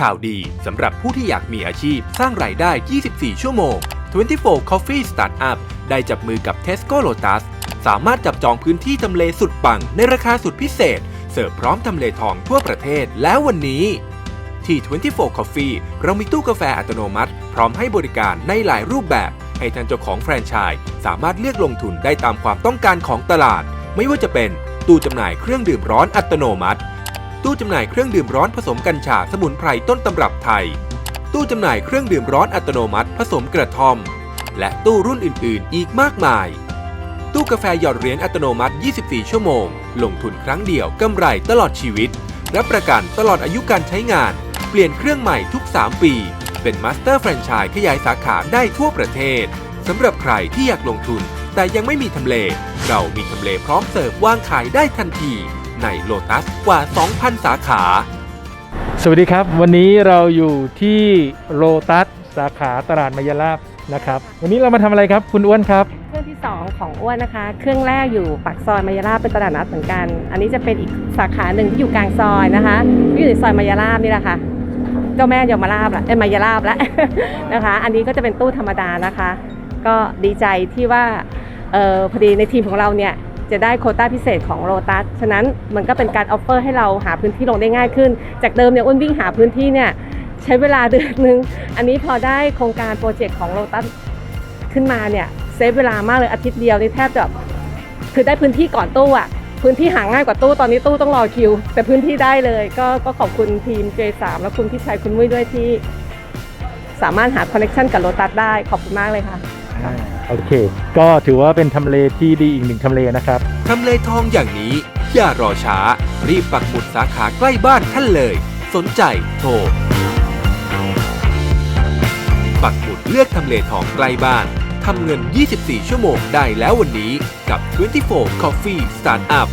ข่าวดีสำหรับผู้ที่อยากมีอาชีพ สร้างรายได้ 24 ชั่วโมง 24 Coffee Startup ได้จับมือกับ Tesco Lotus สามารถจับจองพื้นที่ทำเลสุดปังในราคาสุดพิเศษ เสิร์ฟพร้อมทำเลทองทั่วประเทศแล้ววันนี้ ที่ 24 Coffee เรามีตู้กาแฟอัตโนมัติ พร้อมให้บริการในหลายรูปแบบ ให้ท่านเจ้าของแฟรนไชส์สามารถเลือกลงทุนได้ตามความต้องการของตลาด ไม่ว่าจะเป็นตู้จำหน่ายเครื่องดื่มร้อนอัตโนมัติ ตู้จำหน่ายเครื่องดื่มร้อนผสมกัญชาสมุนไพรต้นตำรับไทย ตู้จำหน่ายเครื่องดื่มร้อนอัตโนมัติผสมกระท่อม และตู้รุ่นอื่น ๆ อีกมากมาย ตู้กาแฟหยอดเหรียญอัตโนมัติ 24 ชั่วโมง ลงทุนครั้งเดียวกำไรตลอดชีวิต รับประกันตลอดอายุการใช้งาน เปลี่ยนเครื่องใหม่ทุก 3 ปี เป็นมาสเตอร์แฟรนไชส์ขยายสาขาได้ทั่วประเทศสำหรับใครที่อยากลงทุนแต่ยังไม่มีทำเล เรามีทำเลพร้อมเสิร์ฟวางขายได้ทันที ในโลตัสกว่า 2,000 สาขา สวัสดีครับ วันนี้เราอยู่ที่โลตัสสาขาตลาดมายาลาบนะครับ วันนี้เรามาทำอะไรครับ คุณอ้วนครับ เครื่องที่ 2 ของอ้วนนะคะ เครื่องแรกอยู่ปากซอยมายาลาบเป็นตลาดนัดเหมือนกัน อันนี้จะเป็นอีกสาขาหนึ่งที่อยู่กลางซอยนะคะที่อยู่ในซอยมายาลาบนี่แหละค่ะ เจ้าแม่ยมราบละเอ้ยมายาลาบละ นะคะ อันนี้ก็จะเป็นตู้ธรรมดานะคะ ก็ดีใจที่ว่าเออพอดีในทีมของเราเนี่ย จะได้โคต้าพิเศษของโ o ตัสฉะนั้นมันก็เป็นการออฟเฟอร์ให้เราหาพื้นที่ลงได้ง่ายขึ้น จากเดิมเนี่ยอ้วนวิ่งหาพื้นที่เนี่ยใช้เวลาเดือนนึง อันนี้พอได้โครงการโปรเจกต์ของโ o ตัสขึ้นมาเนี่ยเซฟเวลามากเลยอาทิตย์เดียวนี่แทบจะคือได้พื้นที่ก่อนตู้อะพื้นที่หาง่ายกว่าตู้ตอนนี้ตู้ต้องรอคิว แต่พื้นที่ได้เลยก็ก็ขอบคุณทีม J3 และคุณพี่ชัยคุณมุ้ยด้วยที่ สามารถหาคอนเน t ชันกับโ o ตัสได้ขอบคุณมากเลยค่ะ โอเค ก็ถือว่าเป็นทำเลที่ดีอีกหนึ่งทำเลนะครับ ทำเลทองอย่างนี้ อย่ารอช้า รีบปักหมุดสาขาใกล้บ้านท่านเลย สนใจโทร ปักหมุดเลือกทำเลทองใกล้บ้านทำเงิน 24 ชั่วโมงได้แล้ววันนี้กับ 24 Coffee Startup